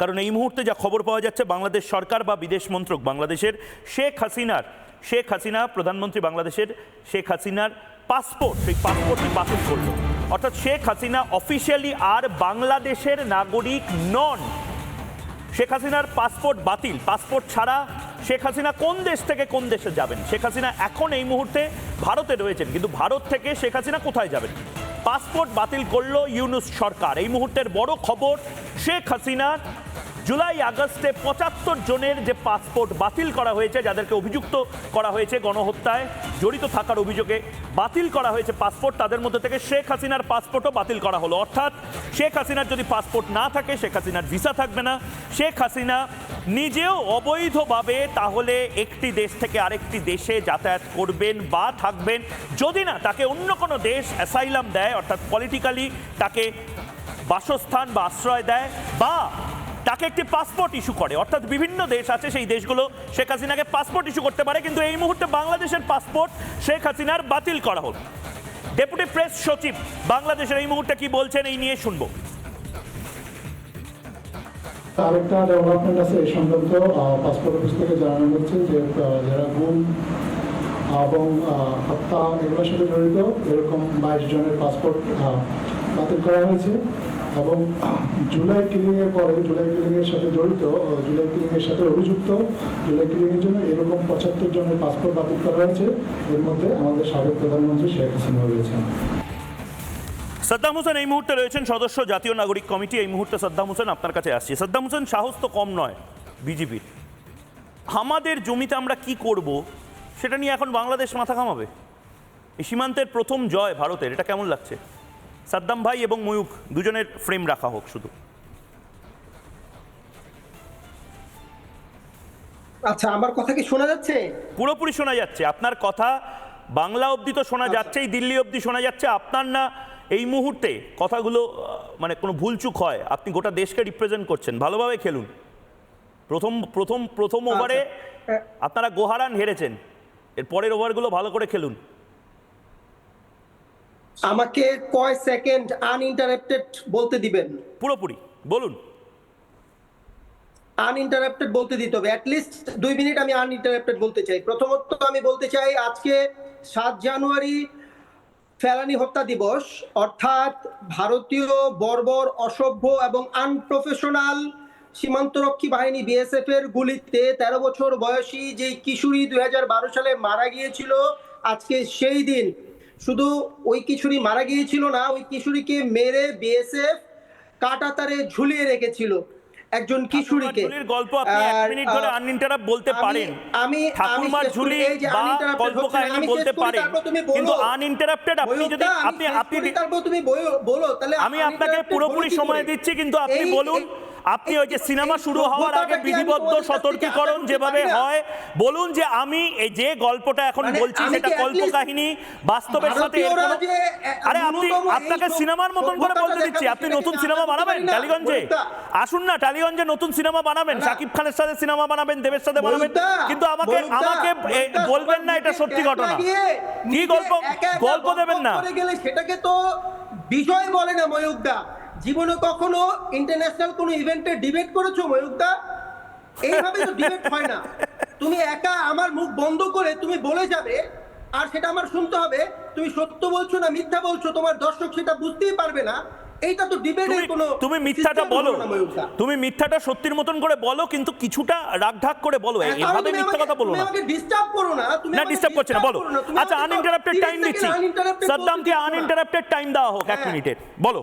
কারণ এই মুহূর্তে যা খবর পাওয়া যাচ্ছে, বাংলাদেশ সরকার বা বিদেশ মন্ত্রক বাংলাদেশের শেখ হাসিনার, শেখ হাসিনা, প্রধানমন্ত্রী বাংলাদেশের শেখ হাসিনার পাসপোর্ট সেই পাসপোর্টই বাতিল করল। অর্থাৎ শেখ হাসিনা অফিসিয়ালি আর বাংলাদেশের নাগরিক নন। শেখ হাসিনার পাসপোর্ট বাতিল। পাসপোর্ট ছাড়া শেখ হাসিনা কোন দেশ থেকে কোন দেশে যাবেন? শেখ হাসিনা এখন এই মুহূর্তে ভারতে রয়েছেন, কিন্তু ভারত থেকে শেখ হাসিনা কোথায় যাবেন? পাসপোর্ট বাতিল করল ইউনুস সরকার। এই মুহূর্তের বড় খবর, শেখ হাসিনার জুলাই আগস্টে পঁচাত্তর জনের যে পাসপোর্ট বাতিল করা হয়েছে, যাদেরকে অভিযুক্ত করা হয়েছে গণহত্যায় জড়িত থাকার অভিযোগে বাতিল করা হয়েছে পাসপোর্ট, তাদের মধ্যে থেকে শেখ হাসিনার পাসপোর্টও বাতিল করা হলো। অর্থাৎ শেখ হাসিনার যদি পাসপোর্ট না থাকে, শেখ হাসিনার ভিসা থাকবে না। শেখ হাসিনা নিজেও অবৈধভাবে তাহলে একটি দেশ থেকে আরেকটি দেশে যাতায়াত করবেন বা থাকবেন। যদি না, তাকে অন্য কোনো দেশ অ্যাসাইলাম দেয়, অর্থাৎ পলিটিক্যালি তাকে বাসস্থান বা আশ্রয় দেয় বা তাকে একটি পাসপোর্ট ইস্যু করে। অর্থাৎ বিভিন্ন দেশ আছে, সেই দেশগুলো শেখ হাসিনাকে পাসপোর্ট ইস্যু করতে পারে, কিন্তু এই মুহূর্তে বাংলাদেশের পাসপোর্ট শেখ হাসিনার বাতিল করা হল ডেপুটি প্রেস সচিব, বাংলাদেশের এই মুহূর্তে কি বলছেন এই নিয়ে শুনব। আরেকটা ডেভেলপমেন্ট আছে এই সংক্রান্ত পাসপোর্ট অফিস থেকে জানানো হচ্ছে যে যারা গুম এবং হত্যা এগুলোর সাথে জড়িত, এরকম বাইশ জনের পাসপোর্ট বাতিল করা হয়েছে এবং জুলাই কিলিং পরে, জুলাই কিলিং সাথে জড়িত জুলাই কিলিং এর সাথে অভিযুক্ত, জুলাই কিলিং জন্য এরকম পঁচাত্তর জনের পাসপোর্ট বাতিল করা হয়েছে। এর মধ্যে আমাদের সাবেক প্রধানমন্ত্রী শেখ হাসিনা রয়েছেন। সাদ্দাম হোসেন এই মুহূর্তে রয়েছেন সদস্য জাতীয় নাগরিক কমিটি। এই মুহূর্তে সাদ্দাম হোসেন আপনার কাছে আসছে। সাদ্দাম হোসেন সাহস তো কম নয় বিজেপির। আমাদের জমিতে আমরা কি করব সেটা নিয়ে এখন বাংলাদেশ মাথা ঘামাবে। এই সীমান্তের প্রথম জয় ভারতের এটা কেমন লাগছে? সাদ্দাম ভাই এবং ময়ূক দুজনের ফ্রেম রাখা হোক শুধু। আচ্ছা আমার কথা কি শোনা যাচ্ছে? পুরোপুরি শোনা যাচ্ছে। আপনার কথা বাংলা অবধি তো শোনা যাচ্ছেই দিল্লি অবধি শোনা যাচ্ছে। আপনার না এই মুহূর্তে কথাগুলো মানে কোনো ভুলচুক হয় আপনি গোটা দেশকে রিপ্রেজেন্ট করছেন ভালোভাবে খেলুন। প্রথম প্রথম প্রথম ওভারে হ্যাঁ। আপনারা গোহারান হেরেছেন এর পরের ওভারগুলো ভালো করে খেলুন। আমাকে কয় সেকেন্ড আনইন্টারাপ্টেড বলতে দিবেন? পুরোপুরি বলুন। আনইন্টারাপ্টেড বলতে দিতে হবে। অ্যাটলিস্ট দুই মিনিট আমি আনইন্টারাপ্টেড বলতে চাই। প্রথমত আমি বলতে চাই আজকে সাত জানুয়ারি ফেলানি হত্যা দিবস, অর্থাৎ ভারতীয় বর্বর, অসভ্য এবং আনপ্রফেশনাল সীমান্তরক্ষী বাহিনী বিএসএফ এর গুলিতে তেরো বছর বয়সী যে কিশোরী দুই হাজার বারো সালে মারা গিয়েছিল, আজকে সেই দিন। শুধু ওই কিশোরী মারা গিয়েছিল না, ওই কিশোরীকে মেরে বিএসএফ কাটাতারে ঝুলিয়ে রেখেছিল। একজন কিশোরীকে। গল্প আপনি এক আর, মিনিট ধরে আনইন্টারাপ্ট বলতে পারেন। আমি ঠাকুরমার ঝুলি বা কল্পকাহিনী গল্প কাহিনী বলতে পারেন। কিন্তু আনইন্টারাপ্টেড আপনি যদি আপনি আপনি তুমি বলো- তাহলে আমি আপনাকে পুরোপুরি সময় দিচ্ছি কিন্তু আপনি বলুন আপনি ওই যে সিনেমা শুরু হওয়ার আগে বিধিবদ্ধ সতর্কীকরণ যেভাবে হয় বলুন যে আমি এই যে গল্পটা এখন মানে বলছি সেটা কল্প কাহিনী বাস্তবের সাথে আরে আপনি আপনাকে সিনেমার মতন করে বলতে দিচ্ছি। আপনি নতুন সিনেমা বানাবেন টালিগঞ্জে। আসুন না টালিগঞ্জে নতুন সিনেমা বানাবেন। না। শাকিব খানের সাথে সিনেমা বানাবেন দেবের সাথে বানাবেন। কিন্তু আমাকে আমাকে বলবেন না এটা সত্যি ঘটনা। কি গল্প? গল্প দেবেন না। সেটাকে তো বিষয় বলে না ময়ূকদা জীবনে কখনো ইন্টারন্যাশনাল কোনো ইভেন্টে ডিবেট করেছ ময়ূকদা এইভাবে তো ডিবেট হয় না। তুমি একা আমার মুখ বন্ধ করে তুমি বলে যাবে আর সেটা আমার শুনতে হবে। তুমি সত্য বলছো না মিথ্যা বলছো তোমার দর্শক সেটা বুঝতেই পারবে না। এইটা তো ডিবেটের কোনো তুমি মিথ্যাটা বলো। তুমি মিথ্যাটা সত্যির মতন করে বলো কিন্তু কিছুটা রাগঢাক করে বলো। তুমি মিথ্যা কথা বলো না। আমাকে ডিস্টার্ব করো না তুমি না ডিস্টার্ব করছে না বলো। আচ্ছা আনইন্টারাপ্টেড টাইম দিচ্ছি। সাদ্দামকে আনইন্টারাপ্টেড টাইম দেওয়া হোক এক হ্যাঁ। মিনিটের। বলো।